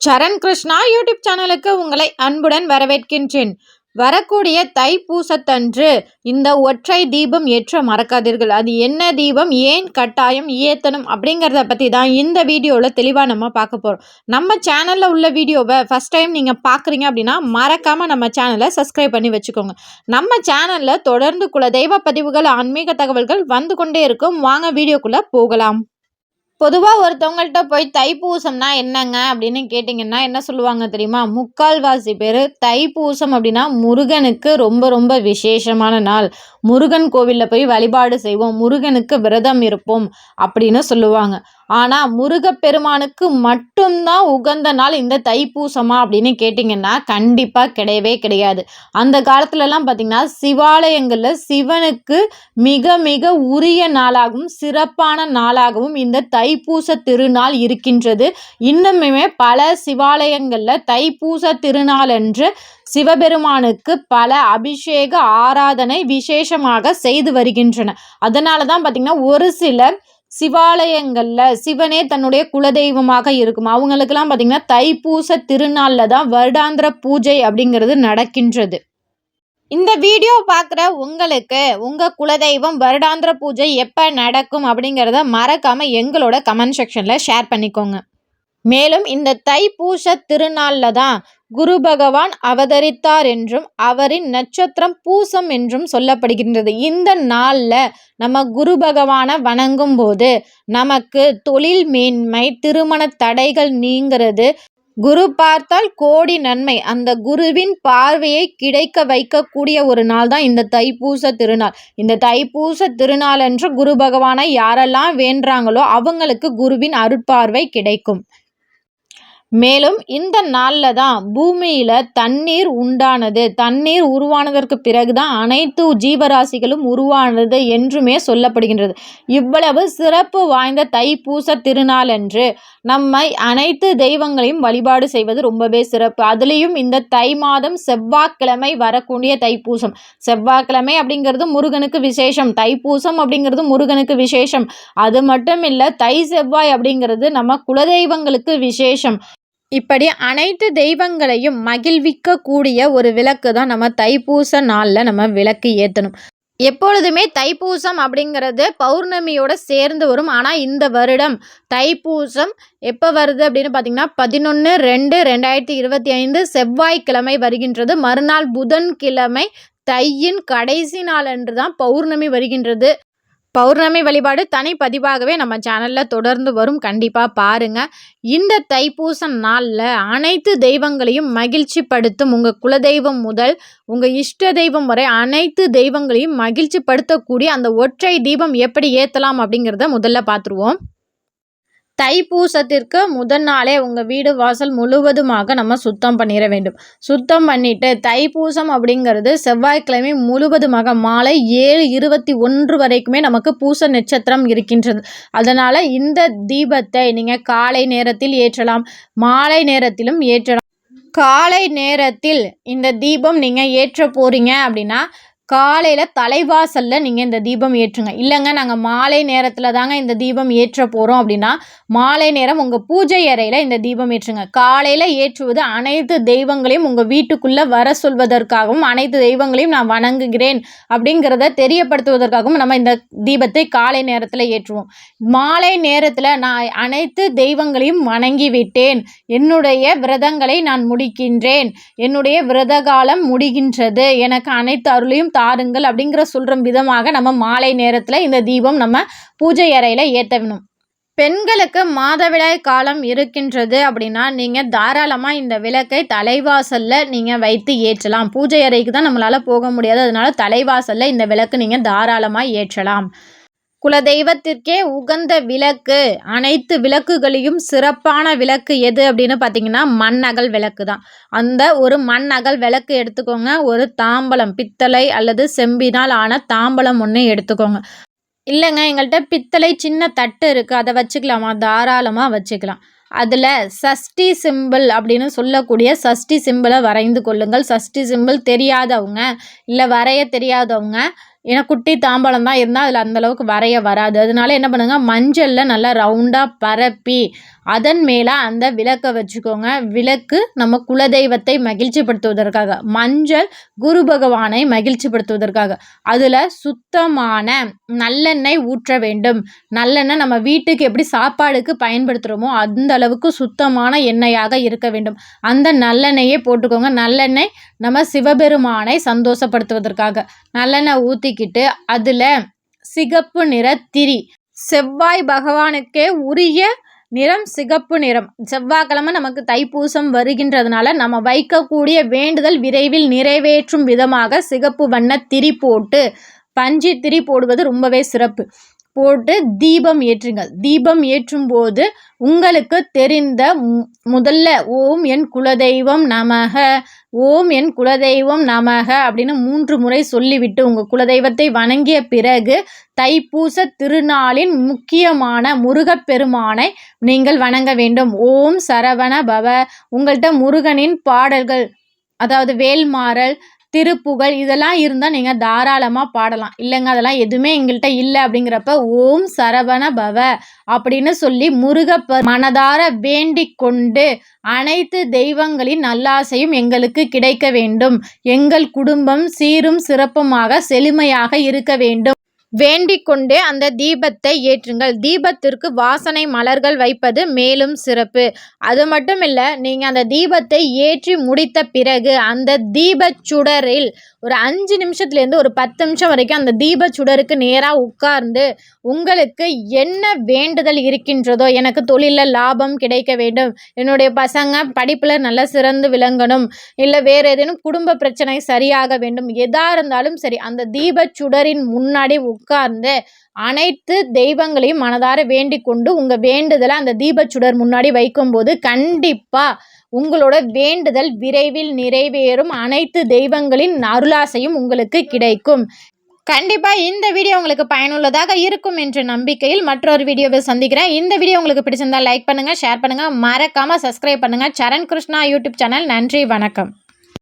சரண் Krishna YouTube சேனலுக்கு உங்களை அன்புடன் வரவேற்கின்றேன். வரக்கூடிய தைப்பூசத்தன்று இந்த ஒற்றை தீபம் ஏற்ற மறக்காதீர்கள். அது என்ன தீபம்? ஏன் கட்டாயம் ஏற்றணும் அப்படிங்கிறத பற்றி தான் இந்த வீடியோவில் தெளிவாக நம்ம பார்க்க போகிறோம் நம்ம சேனலில் உள்ள வீடியோவை ஃபஸ்ட் டைம் நீங்கள் பார்க்குறீங்க அப்படின்னா மறக்காமல் நம்ம சேனலை சப்ஸ்கிரைப் பண்ணி வச்சுக்கோங்க. நம்ம சேனலில் தொடர்ந்து குல தெய்வ பதிவுகள் ஆன்மீக தகவல்கள் வந்து கொண்டே இருக்கும். வாங்க வீடியோக்குள்ளே போகலாம். பொதுவாக ஒருத்தவங்கள்ட்ட போய் தைப்பூசம்னா என்னங்க அப்படின்னு கேட்டிங்கன்னா என்ன சொல்லுவாங்க தெரியுமா? முக்கால்வாசி பேர் தைப்பூசம் அப்படின்னா முருகனுக்கு ரொம்ப ரொம்ப விசேஷமான நாள். முருகன் கோவிலில் போய் வழிபாடு செய்வோம் முருகனுக்கு விரதம் இருப்போம் அப்படின்னு சொல்லுவாங்க. ஆனால் முருகப்பெருமானுக்கு மட்டும்தான் உகந்த நாள் இந்த தைப்பூசமா அப்படின்னு கேட்டிங்கன்னா கண்டிப்பாக கிடையவே கிடையாது. அந்த காலத்துலலாம் பார்த்திங்கன்னா சிவாலயங்களில் சிவனுக்கு மிக மிக உரிய நாளாகவும் சிறப்பான நாளாகவும் இந்த தைப்பூச திருநாள் இருக்கின்றது. இன்னுமே பல சிவாலயங்களில் தைப்பூச திருநாள் என்று சிவபெருமானுக்கு பல அபிஷேக ஆராதனை விசேஷமாக செய்து வருகின்றன. அதனால தான் பார்த்திங்கன்னா ஒரு சில சிவாலயங்களில் சிவனே தன்னுடைய குலதெய்வமாக இருக்கும். அவங்களுக்கெல்லாம் பார்த்திங்கன்னா தைப்பூச திருநாளில் தான் வருடாந்திர பூஜை அப்படிங்கிறது நடக்கின்றது. இந்த வீடியோ பார்க்குற உங்களுக்கு உங்கள் குலதெய்வம் வருடாந்திர பூஜை எப்போ நடக்கும் அப்படிங்கிறத மறக்காமல் எங்களோட கமெண்ட் செக்ஷனில் ஷேர் பண்ணிக்கோங்க. மேலும் இந்த தைப்பூச திருநாளில் தான் குரு பகவான் அவதரித்தார் என்றும் அவரின் நட்சத்திரம் பூசம் என்றும் சொல்லப்படுகின்றது. இந்த நாளில் நம்ம குரு பகவானை வணங்கும் போது நமக்கு தொழில் மேன்மை திருமண தடைகள் நீங்கிறது. குரு பார்த்தால் கோடி நன்மை. அந்த குருவின் பார்வையை கிடைக்க வைக்கக்கூடிய ஒரு நாள் தான் இந்த தைப்பூச திருநாள். இந்த தைப்பூச திருநாள் என்று குரு பகவானை யாரெல்லாம் வேண்டுறாங்களோ அவங்களுக்கு குருவின் அருட்பார்வை கிடைக்கும். மேலும் இந்த நாளில் தான் பூமியில் தண்ணீர் உண்டானது. தண்ணீர் உருவானதற்கு பிறகு தான் அனைத்து ஜீவராசிகளும் உருவானது என்றுமே சொல்லப்படுகின்றது. இவ்வளவு சிறப்பு வாய்ந்த தைப்பூச திருநாள் என்று நம்மை அனைத்து தெய்வங்களையும் வழிபாடு செய்வது ரொம்பவே சிறப்பு. அதுலேயும் இந்த தை மாதம் செவ்வாய்க்கிழமை வரக்கூடிய தைப்பூசம். செவ்வாய்க்கிழமை அப்படிங்கிறது முருகனுக்கு விசேஷம். தைப்பூசம் அப்படிங்கிறது முருகனுக்கு விசேஷம். அது மட்டும் இல்லை தை செவ்வாய் அப்படிங்கிறது நம்ம குலதெய்வங்களுக்கு விசேஷம். இப்படி அனைத்து தெய்வங்களையும் மகிழ்விக்கக்கூடிய ஒரு விளக்கு தான் நம்ம தைப்பூச நாளில் நம்ம விளக்கு ஏற்றணும் எப்பொழுதுமே தைப்பூசம் அப்படிங்கிறது பௌர்ணமியோட சேர்ந்து வரும். ஆனால் இந்த வருடம் தைப்பூசம் எப்போ வருது அப்படின்னு பார்த்தீங்கன்னா பதினொன்று ரெண்டு ரெண்டாயிரத்தி இருபத்தி ஐந்து செவ்வாய்க்கிழமை வருகின்றது. மறுநாள் புதன்கிழமை தையின் கடைசி நாள் அன்று தான் பௌர்ணமி வருகின்றது. பௌர்ணமி வழிபாடு தனி பதிவாகவே நம்ம சேனலில் தொடர்ந்து வரும். கண்டிப்பாக பாருங்கள் இந்த தைப்பூச நாளில் அனைத்து தெய்வங்களையும் மகிழ்ச்சி படுத்தும் உங்கள் குலதெய்வம் முதல் உங்கள் இஷ்ட தெய்வம் வரை அனைத்து தெய்வங்களையும் மகிழ்ச்சி படுத்தக்கூடிய அந்த ஒற்றை தீபம் எப்படி ஏற்றலாம் அப்படிங்கிறத முதல்ல பார்த்துருவோம் தைப்பூசத்திற்கு முதல் நாளே உங்கள் வீடு வாசல் முழுவதுமாக நம்ம சுத்தம் பண்ணிட வேண்டும். சுத்தம் பண்ணிவிட்டு தைப்பூசம் அப்படிங்கிறது செவ்வாய்க்கிழமை முழுவதுமாக மாலை ஏழு இருபத்தி ஒன்று வரைக்குமே நமக்கு பூச நட்சத்திரம் இருக்கின்றது. அதனால் இந்த தீபத்தை நீங்கள் காலை நேரத்தில் ஏற்றலாம் மாலை நேரத்திலும் ஏற்றலாம். காலை நேரத்தில் இந்த தீபம் நீங்கள் ஏற்ற போகிறீங்க அப்படின்னா காலையில் தலைவாசலில் நீங்கள் இந்த தீபம் ஏற்றுங்க. இல்லைங்க நாங்கள் மாலை நேரத்தில் தாங்க இந்த தீபம் ஏற்ற போகிறோம் அப்படின்னா மாலை நேரம் உங்கள் பூஜை அறையில் இந்த தீபம் ஏற்றுங்க. காலையில் ஏற்றுவது அனைத்து தெய்வங்களையும் உங்கள் வீட்டுக்குள்ளே வர சொல்வதற்காகவும் அனைத்து தெய்வங்களையும் நான் வணங்குகிறேன் அப்படிங்கிறத தெரியப்படுத்துவதற்காகவும் நம்ம இந்த தீபத்தை காலை நேரத்தில் ஏற்றுவோம். மாலை நேரத்தில் நான் அனைத்து தெய்வங்களையும் வணங்கி விட்டேன் என்னுடைய விரதங்களை நான் முடிக்கின்றேன். என்னுடைய விரத காலம் முடிகின்றது. எனக்கு அனைத்து அருளையும் தாருங்கள் அப்படிங்கிற சொல்கிற விதமாக நம்ம மாலை நேரத்தில் இந்த தீபம் நம்ம பூஜை அறையில் ஏற்றணும் பெண்களுக்கு மாதவிடாய் காலம் இருக்கின்றது அப்படின்னா நீங்கள் தாராளமாக இந்த விளக்கை தலைவாசலில் நீங்கள் வைத்து ஏற்றலாம். பூஜை அறைக்கு தான் நம்மளால் போக முடியாது. அதனால தலைவாசலில் இந்த விளக்கு நீங்கள் தாராளமாக ஏற்றலாம். குலதெய்வத்திற்கே உகந்த விளக்கு. அனைத்து விளக்குகளையும் சிறப்பான விளக்கு எது அப்படின்னு பார்த்தீங்கன்னா மண்ணகல் விளக்கு தான் அந்த ஒரு மண்ணகல் விளக்கு எடுத்துக்கோங்க. ஒரு தாம்பலம் பித்தளை அல்லது செம்பினால் ஆன தாம்பலம் ஒன்று எடுத்துக்கோங்க. இல்லைங்க எங்கள்கிட்ட பித்தளை சின்ன தட்டு இருக்குது அதை வச்சுக்கலாமா? தாராளமாக வச்சுக்கலாம். அதில் சஷ்டி சிம்பிள் அப்படின்னு சொல்லக்கூடிய சஷ்டி சிம்பிளை வரைந்து கொள்ளுங்கள். சஷ்டி சிம்பிள் தெரியாதவங்க இல்லை வரைய தெரியாதவங்க ஏன்னா குட்டி தாம்பாளம் தான் இருந்தால் அதில் அந்தளவுக்கு வரைய வராது. அதனால என்ன பண்ணுங்கள் மஞ்சளில் நல்லா ரவுண்டாக பரப்பி அதன் மேலே அந்த விளக்கை வச்சுக்கோங்க. விளக்கு நம்ம குலதெய்வத்தை மகிழ்ச்சிப்படுத்துவதற்காக மஞ்சள் குரு பகவானை மகிழ்ச்சிப்படுத்துவதற்காக. அதில் சுத்தமான நல்லெண்ணெய் ஊற்ற வேண்டும். நல்லெண்ணெய் நம்ம வீட்டுக்கு எப்படி சாப்பாடுக்கு பயன்படுத்துகிறோமோ அந்த அளவுக்கு சுத்தமான எண்ணெயாக இருக்க வேண்டும். அந்த நல்லெண்ணெயே போட்டுக்கோங்க. நல்லெண்ணெய் நம்ம சிவபெருமானை சந்தோஷப்படுத்துவதற்காக. நல்லெண்ணெய் ஊற்றிக்கிட்டு அதில் சிகப்பு நிற திரி செவ்வாய் பகவானுக்கே உரிய நிறம் சிகப்பு நிறம். செவ்வாய்க்கிழமை நமக்கு தைப்பூசம் வருகின்றதுனால நம்ம வைக்கக்கூடிய வேண்டுதல் விரைவில் நிறைவேற்றும் விதமாக சிகப்பு வண்ண திரி போட்டு பஞ்சு திரி போடுவது ரொம்பவே சிறப்பு. போட்டு தீபம் ஏற்றுங்கள். தீபம் ஏற்றும் போது உங்களுக்கு தெரிந்த முதல்ல ஓம் என் குலதெய்வம் நமக ஓம் என் குலதெய்வம் நமக அப்படின்னு மூன்று முறை சொல்லிவிட்டு உங்கள் குலதெய்வத்தை வணங்கிய பிறகு தைப்பூச திருநாளின் முக்கியமான முருகப்பெருமானை நீங்கள் வணங்க வேண்டும். ஓம் சரவண பவ உங்கள்கிட்ட முருகனின் பாடல்கள் அதாவது வேல்மாறல் திருப்புகழ் இதெல்லாம் இருந்தால் நீங்கள் தாராளமாக பாடலாம். இல்லைங்க அதெல்லாம் எதுவுமே எங்கள்கிட்ட இல்லை அப்படிங்கிறப்ப ஓம் சரவண பவ அப்படின்னு சொல்லி முருகப்ப மனதார வேண்டிக் கொண்டு அனைத்து தெய்வங்களின் நல்லாசையும் எங்களுக்கு கிடைக்க வேண்டும். எங்கள் குடும்பம் சீரும் சிறப்புமாக செழுமையாக இருக்க வேண்டும். வேண்டிக் கொண்டே அந்த தீபத்தை ஏற்றுங்கள். தீபத்திற்கு வாசனை மலர்கள் வைப்பது மேலும் சிறப்பு. அது மட்டும் இல்லை நீங்கள் அந்த தீபத்தை ஏற்றி முடித்த பிறகு அந்த தீபச் சுடரில் ஒரு அஞ்சு நிமிஷத்துலேருந்து ஒரு பத்து நிமிஷம் வரைக்கும் அந்த தீப சுடருக்கு நேராக உட்கார்ந்து உங்களுக்கு என்ன வேண்டுதல் இருக்கின்றதோ எனக்கு தொழிலில் லாபம் கிடைக்க வேண்டும். என்னுடைய பசங்க படிப்பில் நல்லா சிறந்து விளங்கணும். இல்லை வேறு ஏதேனும் குடும்ப பிரச்சனை சரியாக வேண்டும். எதாக இருந்தாலும் சரி அந்த தீப சுடரின் முன்னாடி உட்கார்ந்து அனைத்து தெய்வங்களையும் மனதார வேண்டிக் கொண்டு உங்கள் வேண்டுதலை அந்த தீபச்சுடர் முன்னாடி வைக்கும்போது கண்டிப்பாக உங்களோட வேண்டுதல் விரைவில் நிறைவேறும். அனைத்து தெய்வங்களின் அருளாசையும் உங்களுக்கு கிடைக்கும். கண்டிப்பாக இந்த வீடியோ உங்களுக்கு பயனுள்ளதாக இருக்கும் என்ற நம்பிக்கையில் மற்றொரு வீடியோவை சந்திக்கிறேன். இந்த வீடியோ உங்களுக்கு பிடிச்சிருந்தால் லைக் பண்ணுங்கள் ஷேர் பண்ணுங்கள் மறக்காமல் சப்ஸ்கிரைப் பண்ணுங்கள் சரண் கிருஷ்ணா யூடியூப் சேனல். நன்றி வணக்கம்.